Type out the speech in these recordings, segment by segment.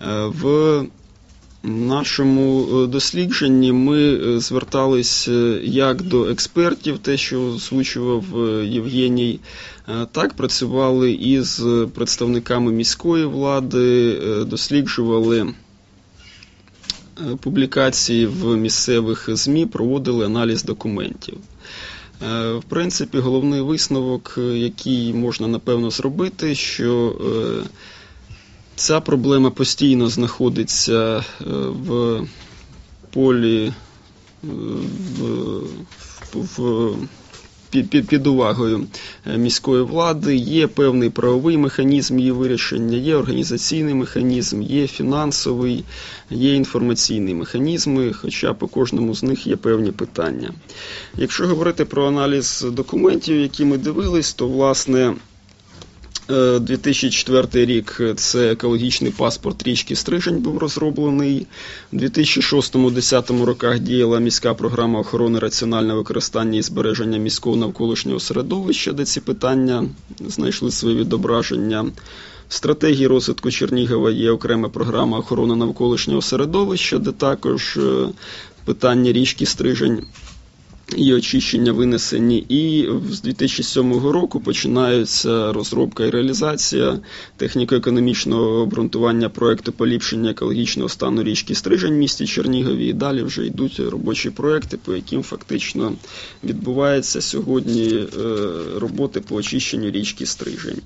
В нашому дослідженні ми звертались як до експертів, те, що озвучував Євгеній, так працювали із представниками міської влади, досліджували публікації в місцевих ЗМІ, проводили аналіз документів. В принципі, головний висновок, який можна напевно зробити, що ця проблема постійно знаходиться в полі в, в, під, під увагою міської влади. Є певний правовий механізм її вирішення, є організаційний механізм, є фінансовий, є інформаційний механізми, хоча по кожному з них є певні питання. Якщо говорити про аналіз документів, які ми дивились, то власне. 2004 рік це екологічний паспорт річки Стрижень був розроблений. У 2006-2010 роках діяла міська програма охорони раціонального використання і збереження міського навколишнього середовища, де ці питання знайшли своє відображення. В стратегії розвитку Чернігова є окрема програма охорони навколишнього середовища, де також питання річки Стрижень і очищення винесені. І з 2007 року починається розробка і реалізація техніко-економічного обґрунтування проекту поліпшення екологічного стану річки Стрижень в місті Чернігові. І далі вже йдуть робочі проекти, по яким фактично відбувається сьогодні роботи по очищенню річки Стрижень.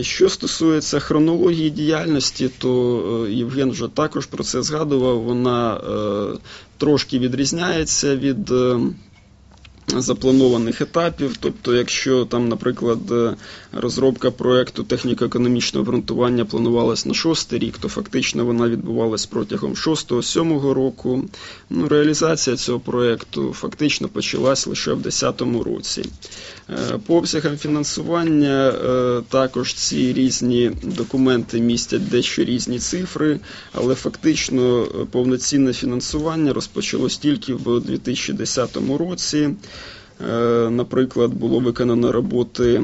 Що стосується хронології діяльності, то Євген вже також про це згадував. Вона трошки відрізняється від запланованих етапів. Тобто, якщо там, наприклад, розробка проекту техніко-економічного обґрунтування планувалась на шостий рік, то фактично вона відбувалась протягом 6-7 року. Ну, Реалізація цього проекту фактично почалась лише в 2010 році. По обсягам фінансування також ці різні документи містять дещо різні цифри, але фактично повноцінне фінансування розпочалось тільки в 2010 році. Наприклад, було виконано роботи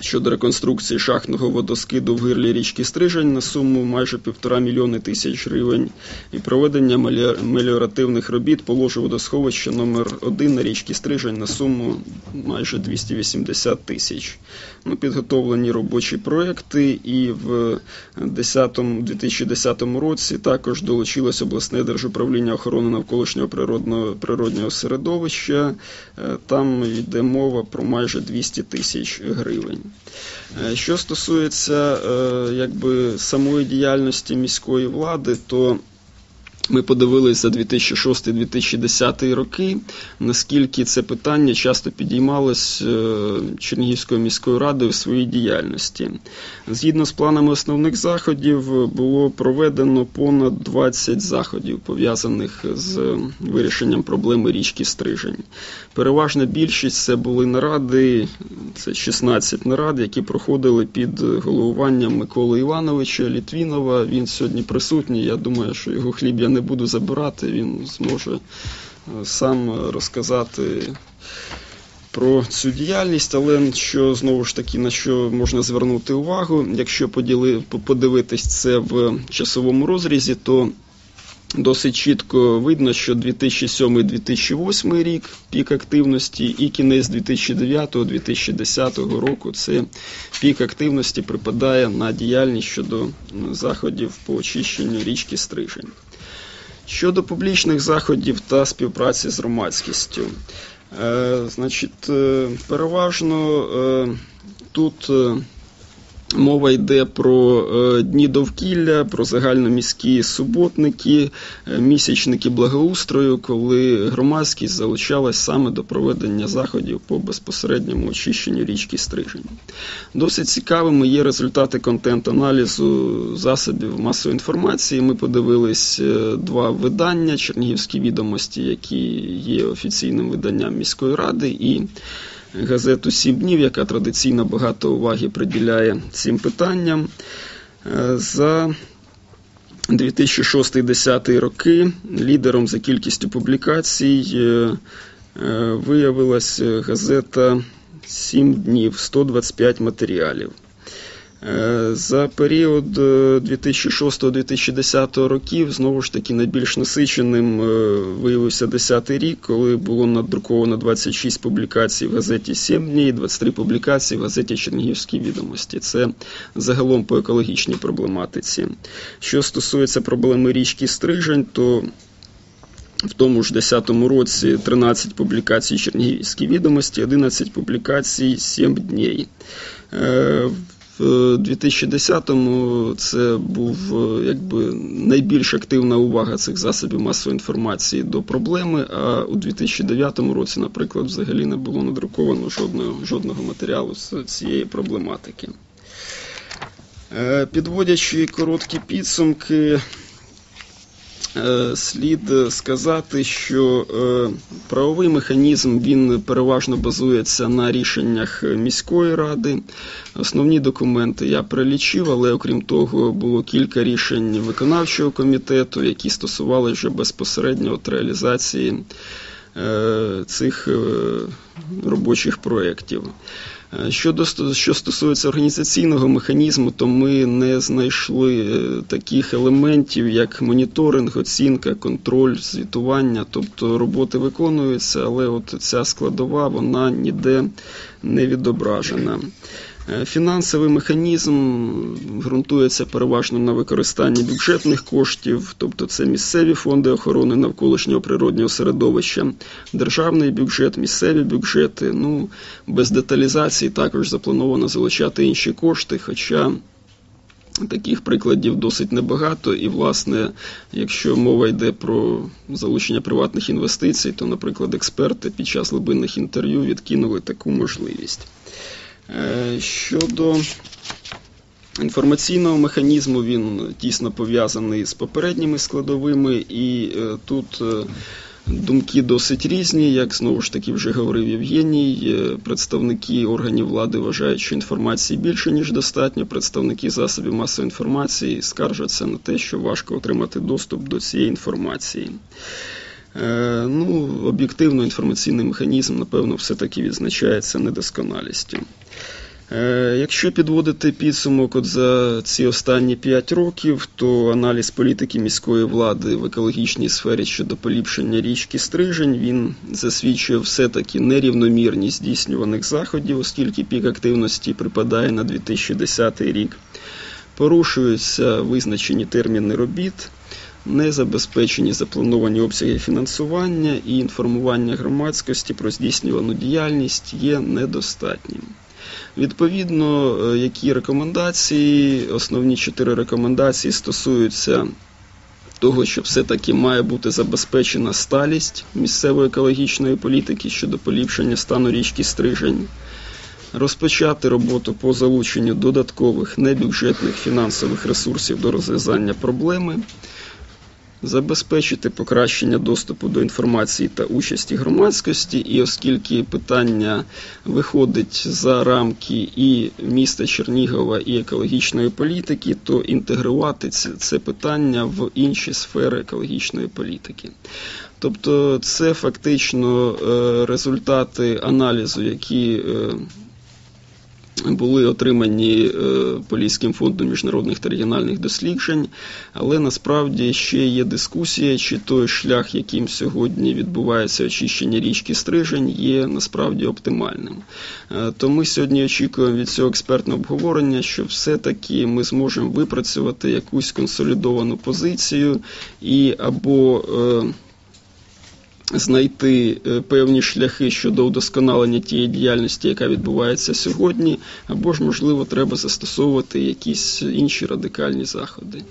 щодо реконструкції шахтного водоскиду в гирлі річки Стрижень на суму майже півтора мільйони тисяч гривень і проведення меліоративних робіт по ложу водосховища номер 1 на річці Стрижень на суму майже 280 тисяч. Ну, Підготовлені робочі проекти, і в 2010 році також долучилось обласне держуправління охорони навколишнього природного, природнього середовища. Там йде мова про майже 200 тисяч гривень. Що стосується якби, самої діяльності міської влади, то ми подивилися за 2006-2010 роки, наскільки це питання часто підіймалось Чернігівською міською радою в своїй діяльності. Згідно з планами основних заходів, було проведено понад 20 заходів, пов'язаних з вирішенням проблеми річки Стрижень. Переважна більшість це були наради, це 16 нарад, які проходили під головуванням Миколи Івановича Літвінова. Він сьогодні присутній. Я думаю, що його хліб я не буду забирати, він зможе сам розказати про цю діяльність, але що знову ж таки на що можна звернути увагу, якщо поділи, подивитись це в часовому розрізі, то досить чітко видно, що 2007-2008 рік пік активності і кінець 2009-2010 року це пік активності припадає на діяльність щодо заходів по очищенню річки Стрижень. Щодо публічних заходів та співпраці з громадськістю, значить, переважно тут Мова йде про дні довкілля, про загальноміські суботники, місячники благоустрою, коли громадськість залучалась саме до проведення заходів по безпосередньому очищенню річки Стрижень. Досить цікавими є результати контент-аналізу засобів масової інформації. Ми подивились два видання Чернігівські відомості, які є офіційним виданням міської ради. і газету «Сім днів», яка традиційно багато уваги приділяє цим питанням. За 2006-2010 роки лідером за кількістю публікацій виявилась газета «Сім днів, 125 матеріалів. Е, За період е, 2006-2010 років знову ж таки найбільш насиченим е, виявився 10 рік, коли було надруковано 26 публікацій в газеті «Сім днів» і 23 публікації в газеті Чернігівські відомості. Це загалом по екологічній проблематиці. Що стосується проблеми річки Стрижень, то в тому ж 10-му році 13 публікацій Чернігівські відомості, 11 публікацій 7 днів. Е, В 2010-му це був е, якби найбільш активна увага цих засобів масової інформації до проблеми. А у 2009 році, наприклад, взагалі не було надруковано жодного, жодного матеріалу з цієї проблематики. Е, Підводячи короткі підсумки, Е, Слід сказати, що е, правовий механізм він переважно базується на рішеннях міської ради. Основні документи я перелічив, але окрім того, було кілька рішень виконавчого комітету, які стосувалися вже безпосередньо от реалізації е, цих е, робочих проєктів. Е, Щодо що стосується організаційного механізму, то ми не знайшли е, таких елементів, як моніторинг, оцінка, контроль, звітування. Тобто роботи виконуються, але от ця складова вона ніде не відображена. Е, Фінансовий механізм ґрунтується переважно на використанні бюджетних коштів, тобто це місцеві фонди охорони навколишнього природнього середовища, державний бюджет, місцеві бюджети. Ну, без деталізації також заплановано залучати інші кошти, хоча таких прикладів досить небагато. І, власне, якщо мова йде про залучення приватних інвестицій, то, наприклад, експерти під час глибинних інтерв'ю відкинули таку можливість. Е, Щодо інформаційного механізму, він тісно пов'язаний з попередніми складовими, і е, тут е, думки досить різні. Як знову ж таки вже говорив Євгеній, представники органів влади вважають, що інформації більше, ніж достатньо. Представники засобів масової інформації скаржаться на те, що важко отримати доступ до цієї інформації. Е, Ну, об'єктивно інформаційний механізм, напевно, все-таки відзначається недосконалістю. Е, Якщо підводити підсумок от за ці останні 5 років, то аналіз політики міської влади в екологічній сфері щодо поліпшення річки Стрижень він засвідчує все-таки нерівномірність здійснюваних заходів, оскільки пік активності припадає на 2010 рік. Порушуються визначені терміни робіт, не забезпечені заплановані обсяги фінансування і інформування громадськості про здійснювану діяльність є недостатнім. Відповідно, е, які рекомендації, основні чотири рекомендації стосуються того, що все-таки має бути забезпечена сталість місцевої екологічної політики щодо поліпшення стану річки Стрижень, розпочати роботу по залученню додаткових небюджетних фінансових ресурсів до розв'язання проблеми, забезпечити покращення доступу до інформації та участі громадськості, і оскільки питання виходить за рамки і міста Чернігова, і екологічної політики, то інтегрувати це, питання в інші сфери екологічної політики. Тобто це фактично е, результати аналізу, які е, були отримані е, Поліським фондом міжнародних та регіональних досліджень, але насправді ще є дискусія, чи той шлях, яким сьогодні відбувається очищення річки Стрижень, є насправді оптимальним. Е, То ми сьогодні очікуємо від цього експертного обговорення, що все-таки ми зможемо випрацювати якусь консолідовану позицію і або е, знайти е, певні шляхи щодо удосконалення тієї діяльності, яка відбувається сьогодні, або ж, можливо, треба застосовувати якісь інші радикальні заходи.